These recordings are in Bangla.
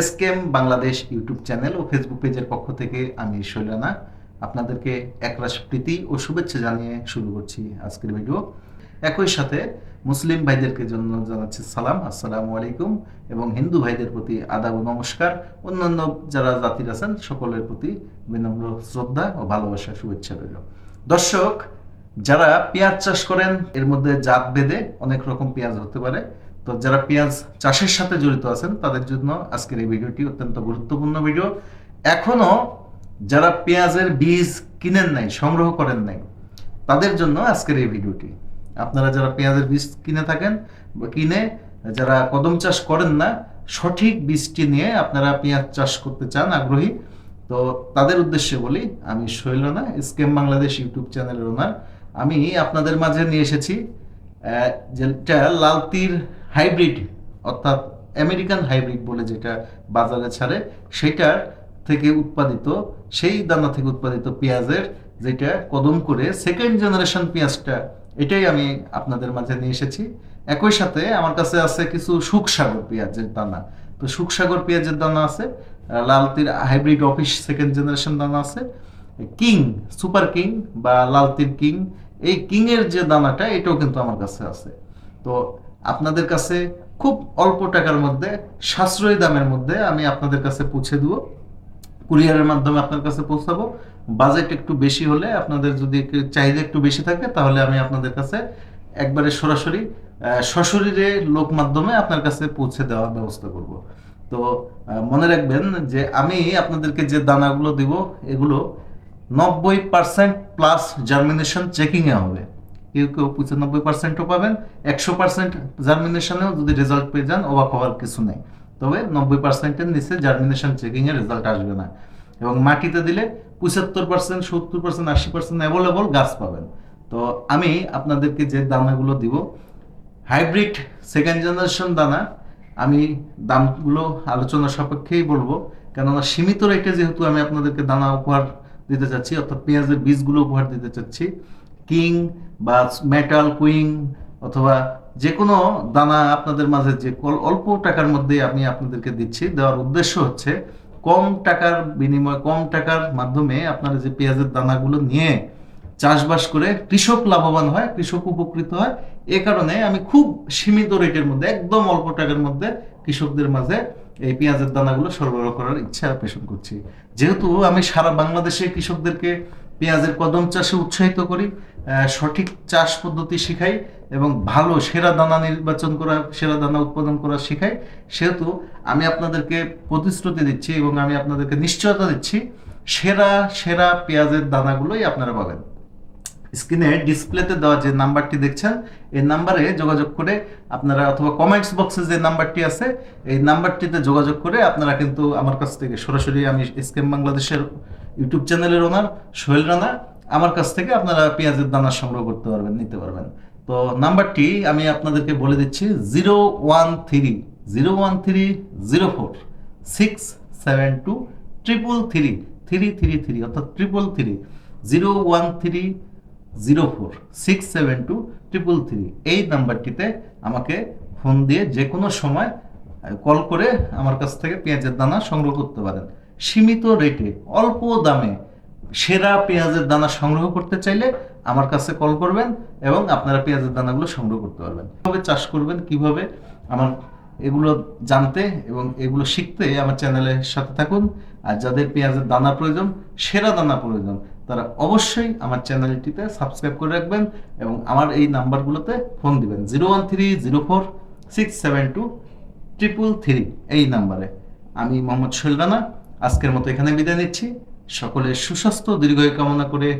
এসকেএম বাংলাদেশ ইউটিউব চ্যানেল ও ফেসবুক পেজের পক্ষ থেকে আমি শৈলানা। আপনাদেরকে একরাশ প্রীতি ও শুভেচ্ছা জানিয়ে শুরু করছি আজকের ভিডিও। একই সাথে মুসলিম ভাইদেরকে জন্য জানাচ্ছি সালাম, আসসালামু আলাইকুম এবং হিন্দু ভাইদের প্রতি আদাব ও নমস্কার। অন্যান্য যারা জাতির আছেন, সকলের প্রতি বিনম্র শ্রদ্ধা ও ভালোবাসা, শুভেচ্ছা রইল। দর্শক, যারা পেঁয়াজ চাষ করেন, এর মধ্যে জাত ভেদে অনেক রকম পেঁয়াজ হতে পারে। তো যারা পেঁয়াজ চাষের সাথে জড়িত আছেন, তাদের জন্য আজকের এই ভিডিওটি অত্যন্ত গুরুত্বপূর্ণ ভিডিও। এখনও যারা পেঁয়াজের বীজ কিনেন নাই, সংগ্রহ করেন নাই, তাদের জন্য আজকের এই ভিডিওটি। আপনারা যারা পেঁয়াজের বীজ কিনে থাকেন বা কিনে যারা কদম চাষ করেন না, সঠিক বীজটি নিয়ে আপনারা পেঁয়াজ চাষ করতে চান, আগ্রহী, তো তাদের উদ্দেশ্যে বলি, আমি শৈলনা স্কেম বাংলাদেশ ইউটিউব চ্যানেলের ওনার। আমি আপনাদের মাঝে নিয়ে এসেছি যেটা লালতির হাইব্রিড, অর্থাৎ আমেরিকান হাইব্রিড বলে যেটা বাজারে ছাড়ে সেটার থেকে উৎপাদিত, সেই দানা থেকে উৎপাদিত পেঁয়াজের যেটা কদম করে সেকেন্ড জেনারেশন পেঁয়াজটা, এটাই আমি আপনাদের মাঝে নিয়ে এসেছি। একই সাথে আমার কাছে আছে কিছু সুখসাগর পেঁয়াজের দানা। তো সুখসাগর পেঁয়াজের দানা আছে, Lalteer hybrid office second generation দানা আছে। কিং, সুপার কিং বা লালতির কিং, এই কিং এর যে দানাটা, এটাও কিন্তু আমার কাছে আছে। তো আপনাদের কাছে খুব অল্প টাকার মধ্যে, সাশ্রয়ী দামের মধ্যে আমি আপনাদের কাছে পৌঁছে দেবো। কুরিয়ারের মাধ্যমে আপনার কাছে পৌঁছাবো। বাজেট একটু বেশি হলে আপনাদের যদি চাহিদা একটু বেশি থাকে, তাহলে আমি আপনাদের কাছে একবারে সরাসরি সশরীরে লোক মাধ্যমে আপনার কাছে পৌঁছে দেওয়ার ব্যবস্থা করব। তো মনে রাখবেন যে আমি আপনাদেরকে যে দানাগুলো দিব, এগুলো নব্বই পার্সেন্ট প্লাস জার্মিনেশন চেকিংয়ে হবে। কেউ কেউ পঁচানব্বই পার্সেন্টও পাবেন, একশো পার্সেন্ট জার্মিনেশনেও যদি রেজাল্ট পেয়ে যান, অবাক হওয়ার কিছু নেই। তবে নব্বই পার্সেন্টের নিচে জার্মিনেশন চেকিংয়ের রেজাল্ট আসবে না। এবং মাটিতে দিলে পঁচাত্তর পার্সেন্ট সত্তর পার্সেন্ট আশি পার্সেন্ট অ্যাভেলেবল গাছ পাবেন। তো আমি আপনাদেরকে যে দানাগুলো দিব হাইব্রিড সেকেন্ড জেনারেশন দানা, আমি দামগুলো আলোচনা সাপেক্ষেই বলব। কেননা সীমিত রেটে যেহেতু আমি আপনাদেরকে দানা উপহার দিতে চাচ্ছি, অর্থাৎ পেঁয়াজের বীজগুলো উপহার দিতে চাচ্ছি কিং বা মেটাল কুইং অথবা যে কোনো দানা আপনাদের মাঝে যে অল্প টাকার মধ্যে আমি আপনাদেরকে দিচ্ছি। দেওয়ার উদ্দেশ্য হচ্ছে কম টাকার বিনিময় কম টাকার মাধ্যমে আপনারা যে পেঁয়াজের দানাগুলো নিয়ে চাষবাস করে কৃষক লাভবান হয়, কৃষক উপকৃত হয়, এ কারণে আমি খুব সীমিত রেটের মধ্যে, একদম অল্প টাকার মধ্যে কৃষকদের মাঝে এই পেঁয়াজের দানাগুলো সরবরাহ করার ইচ্ছা পোষণ করছি। যেহেতু আমি সারা বাংলাদেশে কৃষকদেরকে পেঁয়াজের কদম চাষে উৎসাহিত করি সঠিক চাষ পদ্ধতি শিখাই এবং ভালো সেরা দানা নির্বাচন করা সেরা দানা উৎপাদন করা শেখাই। সেহেতু আমি আপনাদেরকে প্রতিশ্রুতি দিচ্ছি এবং আমি আপনাদেরকে নিশ্চয়তা দিচ্ছি, সেরা সেরা পেঁয়াজের দানাগুলোই আপনারা পাবেন। স্ক্রিনে ডিসপ্লেতে দেওয়া যে নাম্বারটি দেখছেন, এই নাম্বারে যোগাযোগ করে আপনারা অথবা কমেন্টস বক্সে যে নাম্বারটি আছে, এই নাম্বারটিতে যোগাযোগ করে আপনারা কিন্তু আমার কাছ থেকে সরাসরি আমি স্কেম বাংলাদেশের ইউটিউব চ্যানেলের ওনার, সোহেল রানা। আমার কাছ থেকে আপনারা পেঁয়াজের দানা সংগ্রহ করতে পারবেন, নিতে পারবেন। তো নাম্বারটি আমি আপনাদেরকে বলে দিচ্ছি, zero one three, zero one three, zero four, six seven two triple three three three three, অর্থাৎ triple three, zero one three, zero four, six seven two triple three. এই নাম্বারটিতে আমাকে ফোন দিয়ে যে কোনো সময় কল করে আমার কাছ থেকে পেঁয়াজের দানা সংগ্রহ করতে পারেন। সীমিত রেটে, অল্প দামে সেরা পেঁয়াজের দানা সংগ্রহ করতে চাইলে আমার কাছে কল করবেন এবং আপনারা পেঁয়াজের দানাগুলো সংগ্রহ করতে পারবেন। কীভাবে চাষ করবেন, কীভাবে আমার এগুলো জানতে এবং এগুলো শিখতে আমার চ্যানেলের সাথে থাকুন। আর যাদের পেঁয়াজের দানা প্রয়োজন, সেরা দানা প্রয়োজন, তারা অবশ্যই আমার চ্যানেলটিতে সাবস্ক্রাইব করে রাখবেন এবং আমার এই নাম্বারগুলোতে ফোন দিবেন। Zero one three, zero four, six seven two, triple three এই নাম্বারে। আমি মোহাম্মদ সোহেল রানা আজকের মতো এখানে বিদায় নিচ্ছি। সকলের সুস্বাস্থ্য দীর্ঘায়ু কামনা করে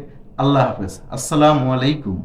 আল্লাহ হাফেজ। আসসালামু আলাইকুম।